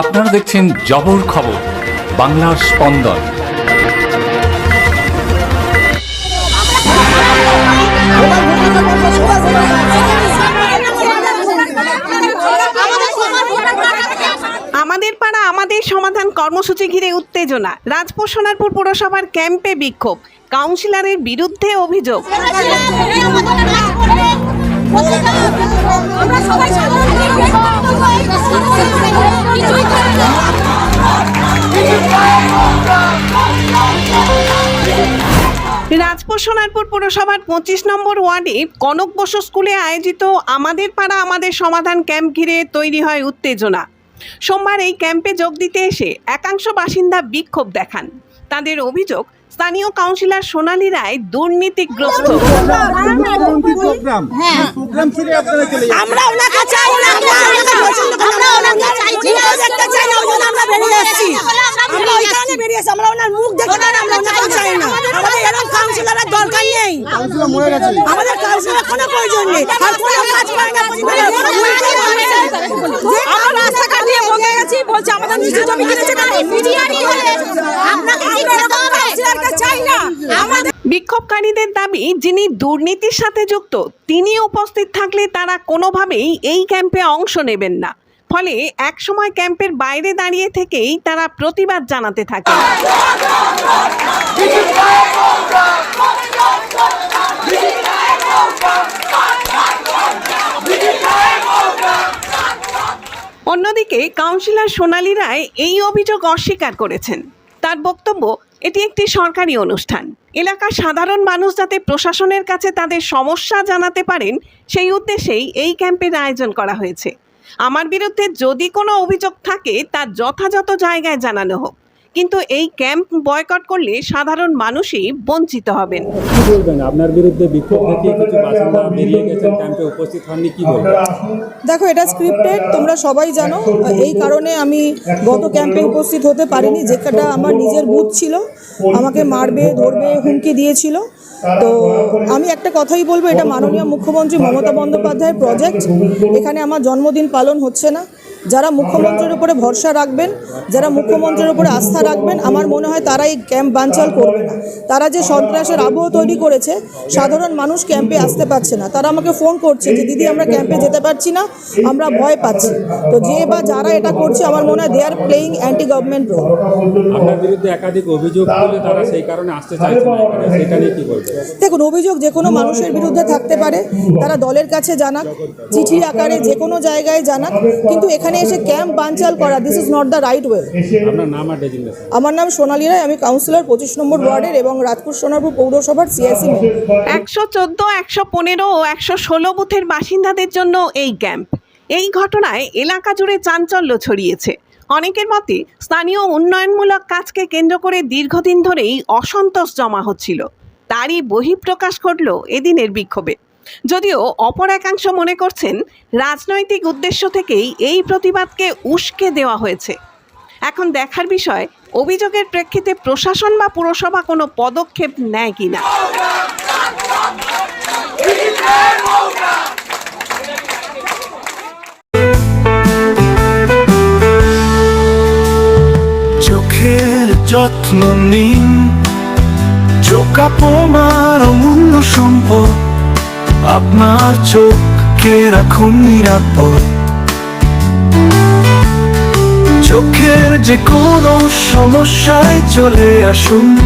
আপনারা দেখছেন জবর খবর বাংলার স্পন্দন। আমাদের পাড়া আমাদের সমাধান কর্মসূচি ঘিরে উত্তেজনা। রাজপুর সোনারপুর পুরসভার ক্যাম্পে বিক্ষোভ কাউন্সিলরের বিরুদ্ধে অভিযোগ। আমরা সবাই রাজপুর সোনারপুর পুরসভার পঁচিশ নম্বর ওয়ার্ডে কনক বসু স্কুলে আয়োজিত আমাদের পাড়া, আমাদের সমাধান ক্যাম্প ঘিরে তৈরি হয় উত্তেজনা। সোমবার এই ক্যাম্পে যোগ দিতে এসে একাংশ বাসিন্দা বিক্ষোভ দেখান। তাদের অভিযোগ, স্থানীয় কাউন্সিলর সোনালী রায় দুর্নীতিগ্রস্ত। আমরা ওনার মুখ আমরা দরকার নেই। আমাদের কাউন্সিলর কোনো প্রয়োজন নেই। আর কোনো কাজ করে না আমরা রাস্তাঘাট দিয়ে বলে গেছি বলছে আমাদের নিচু জমি কিনেছে কেন মিডিয়ারই হলে আমরা এরকম কাউন্সিলরকে চাই না। আমাদের বিক্ষোভকারীদের দাবি যিনি দুর্নীতির সাথে যুক্ত তিনি উপস্থিত থাকলে তারা কোনোভাবেই এই ক্যাম্পে অংশ নেবেন না। ফলে একসময় ক্যাম্পের বাইরে দাঁড়িয়ে থেকেই তারা প্রতিবাদ জানাতে থাকে। অন্যদিকে কাউন্সিলর সোনালী রায় এই অভিযোগ অস্বীকার করেছেন। তার বক্তব্য, এটি একটি সরকারি অনুষ্ঠান। এলাকার সাধারণ মানুষ যাতে প্রশাসনের কাছে তাদের সমস্যা জানাতে পারেন, সেই উদ্দেশ্যেই এই ক্যাম্পের আয়োজন করা হয়েছে। আমার বিরুদ্ধে যদি কোনো অভিযোগ থাকে তা যথাযথ জায়গায় জানানো হোক। কিন্তু এই ক্যাম্প বয়কট করলে সাধারণ মানুষই বঞ্চিত হবেন। কি বলবেন? আপনার বিরুদ্ধে বিক্ষোভ দেখিয়ে কিছু বাসিন্দা বেরিয়ে গেছেন ক্যাম্পে উপস্থিত হননি কি বলবেন? দেখো এটা স্ক্রিপ্টেড তোমরা সবাই জানো। এই কারণে আমি গত ক্যাম্পে উপস্থিত হতে পারিনি যেটা আমার নিজের বুথ ছিল। আমাকে মারবে ধরবে হুমকি দিয়েছিল। তো আমি একটা কথাই বলব, এটা মাননীয় মুখ্যমন্ত্রী মমতা বন্দ্যোপাধ্যায়ের প্রজেক্ট এখানে আমার জন্মদিন পালন হচ্ছে না। যারা মুখ্যমন্ত্রীর উপরে ভরসা রাখবেন যারা মুখ্যমন্ত্রীর উপরে আস্থা রাখবেন আমার মনে হয় তারা এই ক্যাম্প বানচাল করবে না। তারা যে সন্ত্রাসের আবহ তৈরি করেছে সাধারণ মানুষ ক্যাম্পে আসতে পারছে না। তারা আমাকে ফোন করছে যে দিদি আমরা ক্যাম্পে যেতে পারছি না আমরা ভয় পাচ্ছি। তো যে বা যারা এটা করছে আমার মনে হয় they are playing anti government role আপনার বিরুদ্ধে একাধিক অভিযোগ তুলে তারা সেই কারণে আসতে চাইছে না সেটা নিয়ে কি বলবেন দেখুন অভিযোগ যে কোনো মানুষের বিরুদ্ধে থাকতে পারে তারা দলের কাছে জানাক চিঠি আকারে যে কোনো জায়গায় জানাক কিন্তু এখানে এসে ক্যাম্প বানচাল করা this is not the right way আপনার নাম আর ডেজিগনেশন আমার নাম সোনালী রায় আমি কাউন্সিলর পঁচিশ নম্বর ওয়ার্ডের এবং রাজপুর সোনারপুর পৌরসভার সিআইসি একশো চোদ্দ একশো পনেরো ও একশো ষোলো বুথের বাসিন্দাদের জন্য এই ক্যাম্প এই ঘটনায় এলাকা জুড়ে চাঞ্চল্য ছড়িয়েছে। অনেকের মতে স্থানীয় উন্নয়নমূলক কাজকে কেন্দ্র করে দীর্ঘদিন ধরেই অসন্তোষ জমা হচ্ছিল। তারই বহিঃপ্রকাশ ঘটল এদিনের বিক্ষোভে। যদিও অপর একাংশ মনে করছেন রাজনৈতিক উদ্দেশ্য থেকেই এই প্রতিবাদকে উস্কে দেওয়া হয়েছে। এখন দেখার বিষয়, অভিযোগের প্রেক্ষিতে প্রশাসন বা পুরসভা কোনো পদক্ষেপ নেয় কিনা। চোখের যত্ন নিন, চোখ আপনার অমূল্য সম্পদ। আপনার চোখকে রাখুন নিরাপদ। চোখের যে কোনো সমস্যায় চলে আসুন।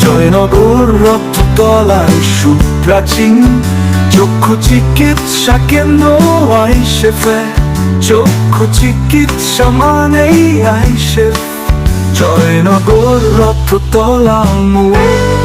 জয়নগর রক্ততলায় সুপ্রাচীন। চক্ষু চিকিৎসা কেন্দ্র আইসেফে চক্ষু চিকিৎসা মানেই আইসেফ। জয়নগর রক্ততলা মোড়